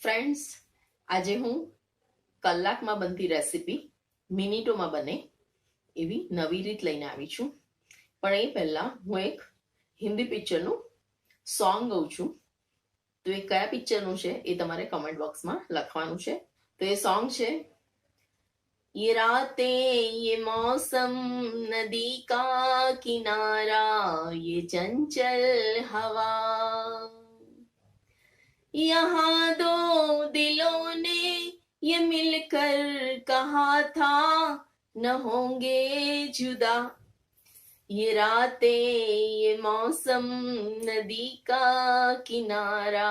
Friends આજે હું કલાકમાં બનતી રેસિપી મિનિટોમાં બને એવી નવી રીત લઈને આવી છું પણ એ પહેલા હું એક હિન્દી પિક્ચરનું સોંગ ગાઉં છું તો એ કયા પિક્ચરનું છે એ તમારે કમેન્ટ બોક્સમાં લખવાનું છે તો એ સોંગ છે ये रातें ये मौसम नदी का किनारा ये चंचल हवा यहाँ दो दिलों ने ये मिलकर कहा था न होंगे जुदा ये रातें ये मौसम नदी का किनारा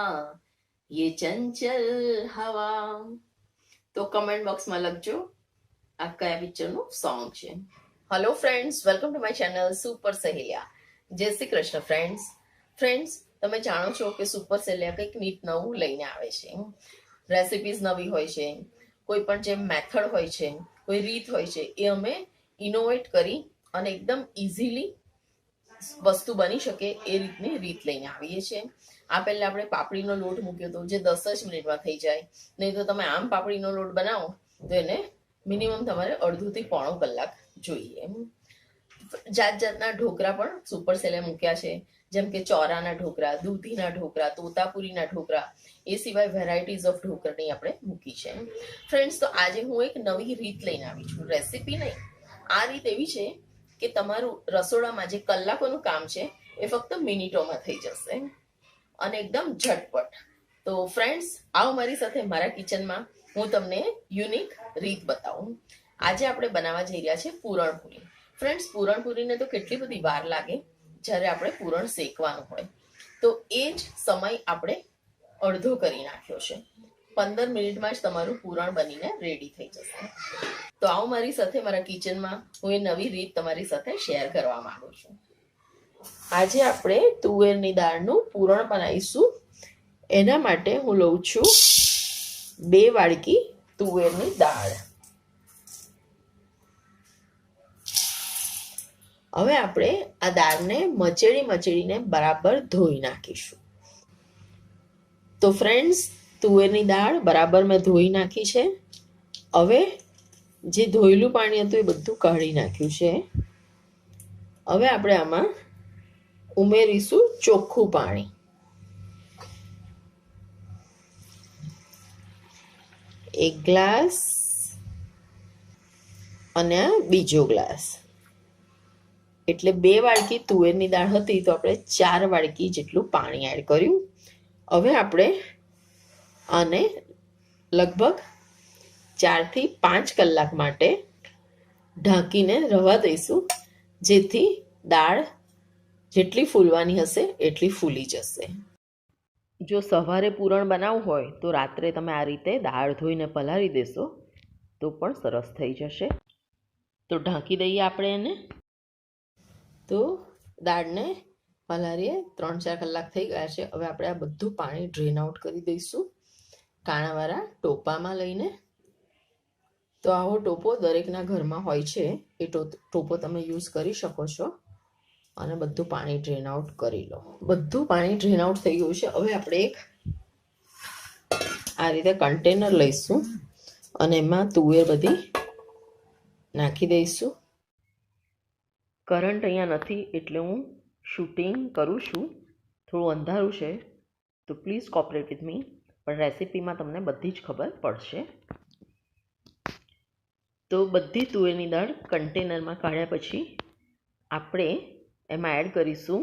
ये चंचल हवा તો કમેન્ટ બોક્સમાં લખજો આ કયા પિક્ચરનું સોંગ છે hello friends welcome to my channel super Saheliya જય શ્રી કૃષ્ણ ફ્રેન્ડ્સ ફ્રેન્ડ્સ તમે જાણો છો કે સુપર સેલિયા કંઈક નીટ નવું લઈને આવે છે. રેસિપીઝ નવી હોય છે. કોઈ પણ જે મેથડ હોય છે, કોઈ રીત હોય છે, એ અમે ઇનોવેટ કરી અને એકદમ ઇઝીલી વસ્તુ બની શકે એ રીતની રીત લઈને આવીએ છીએ. આ પહેલાં આપણે પાપડીનો લોટ મૂક્યો હતો જે દસ જ મિનિટમાં થઈ જાય. નહીં તો તમે આમ પાપડીનો લોટ બનાવો તો એને મિનિમમ તમારે અડધોથી પોણો કલાક જોઈએ. જાત જાતના ઢોકળા પણ સુપર સેલે મૂક્યા છે. જેમ કે ચોરાના ઢોકળા દૂધીના ઢોકળા તોતાપુરીના ઢોકળા એ સિવાય વેરાયટીઝ ઓફ ઢોકળાની આપણે મૂકી છે. ફ્રેન્ડ્સ તો આજે હું એક નવી રીત લઈને આવી છું. રેસીપી નહીં. આ રીત એવી છે કે તમારું રસોડામાં જે કલાકોનું કામ છે એ ફક્ત મિનિટોમાં થઈ જશે અને એકદમ ઝટપટ. તો ફ્રેન્ડ્સ આવો મારી સાથે મારા કિચનમાં હું તમને યુનિક રીત બતાવું. આજે આપણે બનાવવા જઈ રહ્યા છે પૂરણપૂરી. ફ્રેન્ડ્સ પૂરણપૂરીને તો કેટલી બધી વાર લાગે. જ્યારે આપણે પૂરણ શેકવાનું હોય, તો એ જ સમય આપણે અડધો કરી નાખ્યો છે. પંદર મિનિટમાં જ તમારું પૂરણ બનીને રેડી થઈ જશે. તો આવો મારી સાથે, મારા કિચનમાં હું એ નવી રીત તમારી સાથે શેર કરવા માંગુ છું. આજે આપણે તુવેરની દાળનું પૂરણ બનાવીશું. એના માટે હું લઉં છું બે વાડકી તુવેરની દાળ. હવે આપણે આ દાળને મચેડી મચેડીને બરાબર ધોઈ નાખીશું. તો ફ્રેન્ડ્સ તુવેરની દાળ બરાબર મેં ધોઈ નાખી છે. હવે જે ધોયેલું પાણી હતું એ બધું કાઢી નાખ્યું છે. હવે આપણે આમાં ઉમેરીશું ચોખ્ખું પાણી. એક ગ્લાસ અને બીજો ગ્લાસ. એટલે બે વાડકી તુવેરની દાળ હતી તો આપણે ચાર વાડકી જેટલું પાણી એડ કર્યું. હવે આપણે આને લગભગ ચારથી પાંચ કલાક માટે ઢાંકીને રવા દઈશું, જેથી દાળ જેટલી ફૂલવાની હશે એટલી ફૂલી જશે. જો સવારે પૂરણ બનાવવું હોય તો રાત્રે તમે આ રીતે દાળ ધોઈને પલાળી દેશો તો પણ સરસ થઈ જશે. તો ઢાંકી દઈએ આપણે એને. તો દાળને પલાળીએ. ત્રણ ચાર કલાક થઈ ગયા છે. હવે આપણે આ બધું પાણી ડ્રેન આઉટ કરી દઈશું. કાણાવાળા ટોપામાં લઈને. તો આવો ટોપો દરેકના ઘરમાં હોય છે. એ ટોપો તમે યુઝ કરી શકો છો. અને બધું પાણી ડ્રેન આઉટ કરી લો. બધું પાણી ડ્રેન આઉટ થઈ ગયું છે. હવે આપણે એક આ રીતે કન્ટેનર લઈશું. અને એમાં તુવેર બધી નાખી દઈશું. કરંટ અહીંયા નથી એટલે હું શૂટિંગ કરું છું. થોડું અંધારું છે, તો પ્લીઝ કોપરેટ વિથ મી પણ રેસિપીમાં તમને બધી જ ખબર પડશે. તો બધી તુવેરની દાળ કન્ટેનરમાં કાઢ્યા પછી આપણે એમાં એડ કરીશું.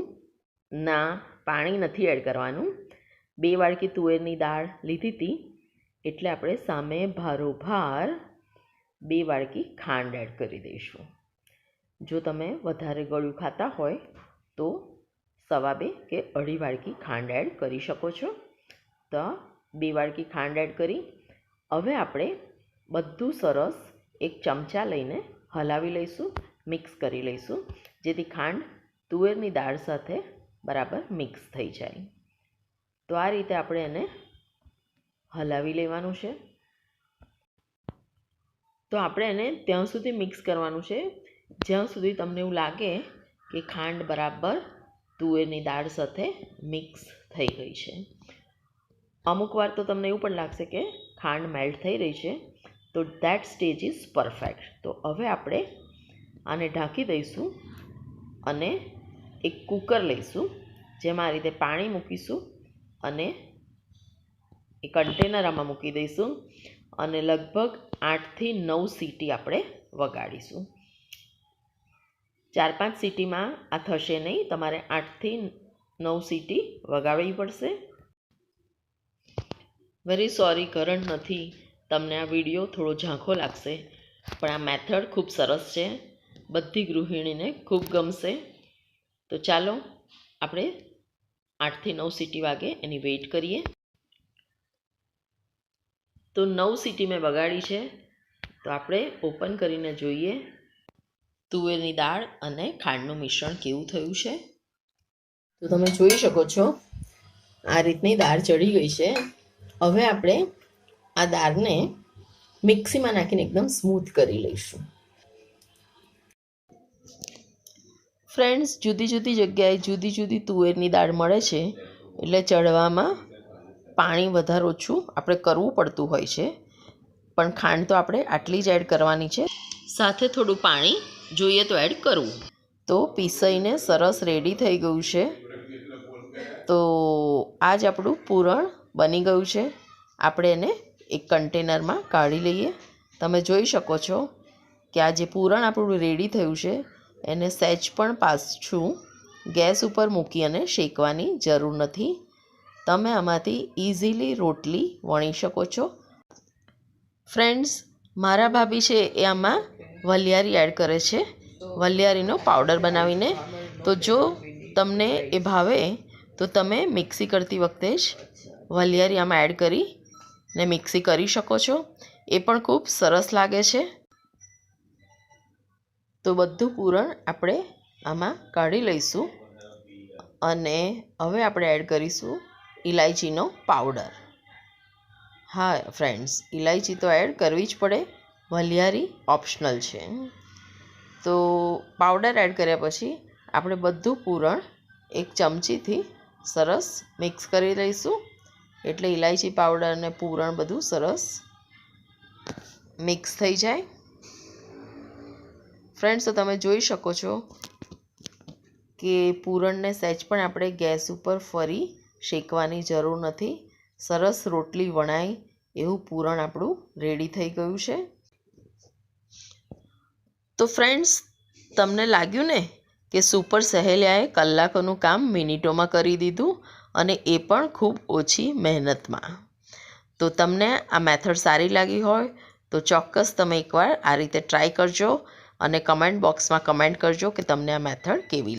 ના, પાણી નથી એડ કરવાનું. બે વાડકી તુવેરની દાળ લીધી હતી, એટલે આપણે સામે ભારોભાર બે વાડકી ખાંડ એડ કરી દઈશું. જો તમે વધારે ગળ્યું ખાતા હોય, તો સવા બે કે અઢી વાડકી ખાંડ એડ કરી શકો છો. તો, બે વાડકી ખાંડ એડ કરી. હવે આપણે બધું સરસ એક ચમચા લઈને હલાવી લઈશું, મિક્સ કરી લઈશું, જેથી ખાંડ તુવેરની દાળ સાથે બરાબર મિક્સ થઈ જાય. તો આ રીતે આપણે એને હલાવી લેવાનું છે. તો આપણે એને ત્યાં સુધી મિક્સ કરવાનું છે. જ્યાં સુધી તમને એવું લાગે કે ખાંડ બરાબર તુવેરની દાળ સાથે મિક્સ થઈ ગઈ છે. અમુક વાર તો તમને એવું પણ લાગશે કે ખાંડ મેલ્ટ થઈ રહી છે. તો દેટ સ્ટેજ ઇઝ પરફેક્ટ તો હવે આપણે આને ઢાંકી દઈશું અને એક કૂકર લઈશું, જેમાં આ રીતે પાણી મૂકીશું અને એ કન્ટેનર આમાં મૂકી દઈશું અને લગભગ આઠથી નવ સીટી આપણે વગાડીશું. ચાર પાંચ સીટીમાં આ થશે નહીં. તમારે આઠથી નવ સીટી વગાડવી પડશે. વેરી સોરી કરંટ નથી. તમને આ વીડિયો થોડો ઝાંખો લાગશે, પણ આ મેથડ ખૂબ સરસ છે. બધી ગૃહિણીને ખૂબ ગમશે. તો ચાલો, આપણે આઠથી નવ સીટી વાગે એની વેઇટ કરીએ. તો નવ સીટી મેં બગાડી છે. તો આપણે ઓપન કરીને જોઈએ. તુવેરની દાળ અને ખાંડનું મિશ્રણ કેવું થયું છે? તો તમે જોઈ શકો છો, આ રીતની દાળ ચડી ગઈ છે. હવે આપણે આ દાળને મિક્સીમાં નાખીને એકદમ સ્મૂથ કરી લઈશું. ફ્રેન્ડ્સ, જુદી જુદી જગ્યાએ જુદી જુદી તુવેરની દાળ મળે છે, એટલે ચડવામાં પાણી વધારે ઓછું આપણે કરવું પડતું હોય છે. પણ ખાંડ તો આપણે આટલી જ એડ કરવાની છે. સાથે થોડું પાણી જોઈએ તો એડ કરવું તો પીસાઈને સરસ રેડી થઈ ગયું છે. તો આ જ આપણું પૂરણ બની ગયું છે. આપણે એને એક કન્ટેનરમાં કાઢી લઈએ. તમે જોઈ શકો છો કે આ જે પૂરણ આપણું રેડી થયું છે, એને સહેજ પણ પાછું ગેસ ઉપર મૂકી અને શેકવાની જરૂર નથી. તમે આમાંથી ઇઝીલી રોટલી વણી શકો છો. ફ્રેન્ડ્સ મારા ભાભી છે એ આમાં વલિયારી એડ કરે છે. વલિયારીનો પાવડર બનાવીને. તો જો તમને એ ભાવે, તો તમે મિક્સી કરતી વખતે જ વલિયારી આમાં એડ કરી ને મિક્સી કરી શકો છો. એ પણ ખૂબ સરસ લાગે છે. તો બધું પૂરણ આપણે આમાં કાઢી લઈશું. અને હવે આપણે એડ કરીશું ઇલાયચીનો પાવડર હા ફ્રેન્ડ્સ ઇલાયચી તો એડ કરવી જ પડે. વલિયારી ઓપ્શનલ છે. તો પાવડર એડ કર્યા પછી આપણે બધું પૂરણ એક ચમચીથી સરસ મિક્સ કરી લઈશું. એટલે ઇલાયચી પાવડર અને પૂરણ બધું સરસ મિક્સ થઈ જાય. ફ્રેન્ડ્સ તો તમે જોઈ શકો છો કે પૂરણને સહેજ પણ આપણે ગેસ ઉપર ફરી શેકવાની જરૂર નથી. સરસ રોટલી વણાય એવું પૂરણ આપણું રેડી થઈ ગયું છે. તો ફ્રેન્ડ્સ તમને લાગ્યું ને કે સુપર સહેલિયાએ કલાકોનું કામ મિનિટોમાં કરી દીધું અને એ પણ ખૂબ ઓછી મહેનતમાં. તો તમને આ મેથડ સારી લાગી હોય તો ચોક્કસ તમે એકવાર આ રીતે ટ્રાય કરજો અને કમેન્ટ બોક્સમાં કમેન્ટ કરજો કે તમને આ મેથડ કેવી